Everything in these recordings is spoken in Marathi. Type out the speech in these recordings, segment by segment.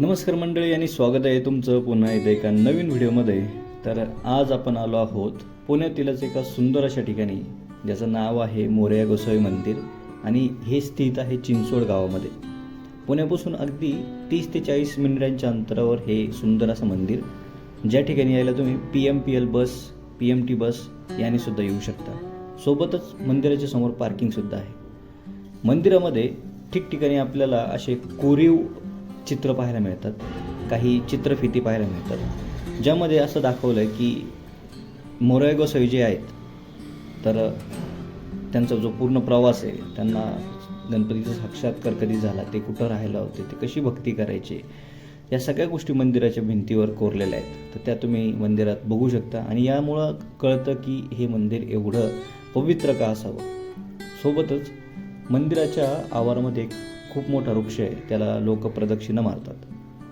नमस्कार मंडळी आणि स्वागत आहे तुमचं पुन्हा एकदा एका नवीन व्हिडिओमध्ये. तर आज आपण आलो आहोत पुण्यातीलच एका सुंदर अशा ठिकाणी ज्याचं नाव आहे मोरया गोसावी मंदिर आणि हे स्थित आहे चिंचोड गावामध्ये. पुण्यापासून अगदी तीस ते चाळीस मिनिटांच्या अंतरावर हे सुंदर असं मंदिर ज्या ठिकाणी यायला तुम्ही P M P L bus P M T bus याने सुद्धा येऊ शकता. सोबतच मंदिराच्या समोर पार्किंगसुद्धा आहे. मंदिरामध्ये ठिकठिकाणी आपल्याला असे कोरीव चित्र पाहायला मिळतात काही चित्रफिती पाहायला मिळतात. ज्यामध्ये असं दाखवलं आहे की मोरेगो गोसावी जे आहेत तर त्यांचा जो पूर्ण प्रवास आहे त्यांना गणपतीचा साक्षात्कार कधी झाला ते कुठं राहायला होते ते कशी भक्ती करायची या सगळ्या गोष्टी मंदिराच्या भिंतीवर कोरलेल्या आहेत. तर त्या तुम्ही मंदिरात बघू शकता. आणि यामुळं कळतं की हे मंदिर एवढं पवित्र का असावं? सोबतच मंदिराच्या आवारामध्ये एक खूप मोठा वृक्ष आहे. त्याला लोक प्रदक्षिणा मारतात.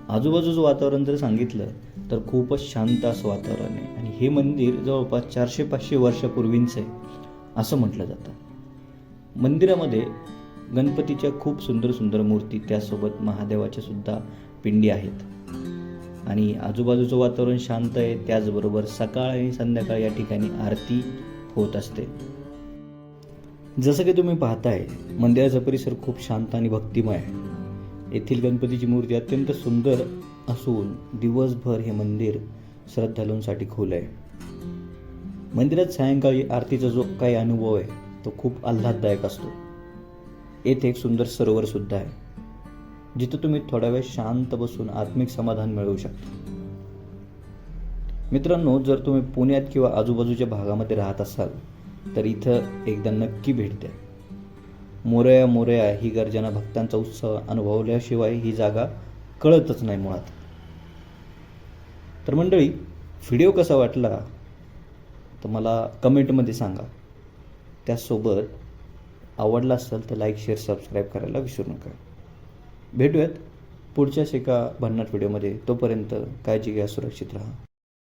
आजूबाजूचं वातावरण जर सांगितलं तर खूपच शांत असं वातावरण आहे. आणि हे मंदिर जवळपास चारशे पाचशे वर्षापूर्वींचं आहे असं म्हटलं जातं. मंदिरामध्ये गणपतीच्या खूप सुंदर सुंदर मूर्ती त्यासोबत महादेवाच्या सुद्धा पिंडी आहेत. आणि आजूबाजूचं वातावरण शांत आहे. त्याचबरोबर सकाळ आणि संध्याकाळ या ठिकाणी आरती होत असते. जसं की तुम्ही पाहताय मंदिराचा परिसर खूप शांत आणि भक्तिमय आहे. येथील गणपतीची मूर्ती अत्यंत सुंदर असून दिवसभर हे मंदिर श्रद्धालूंसाठी खुलं आहे. मंदिरात सायंकाळी आरतीचा जो काही अनुभव आहे तो खूप आल्हाददायक असतो. येथे एक सुंदर सरोवर सुद्धा आहे जिथं तुम्ही थोडा वेळ शांत बसून आत्मिक समाधान मिळवू शकता. मित्रांनो जर तुम्ही पुण्यात किंवा आजूबाजूच्या भागामध्ये राहत असाल तर इथं एकदा नक्की भेट द्या. मोरया मोरया ही गर्जना भक्तांचा उत्सव अनुभवल्याशिवाय ही जागा कळतच नाही मुळात. तर मंडळी व्हिडिओ कसा वाटला? तर मला कमेंटमध्ये सांगा. त्यासोबत आवडला असेल तर लाईक शेअर सबस्क्राईब करायला विसरू नका. भेटूयात पुढच्याच एका भन्नाट व्हिडिओमध्ये तोपर्यंत काळजी घ्या सुरक्षित राहा.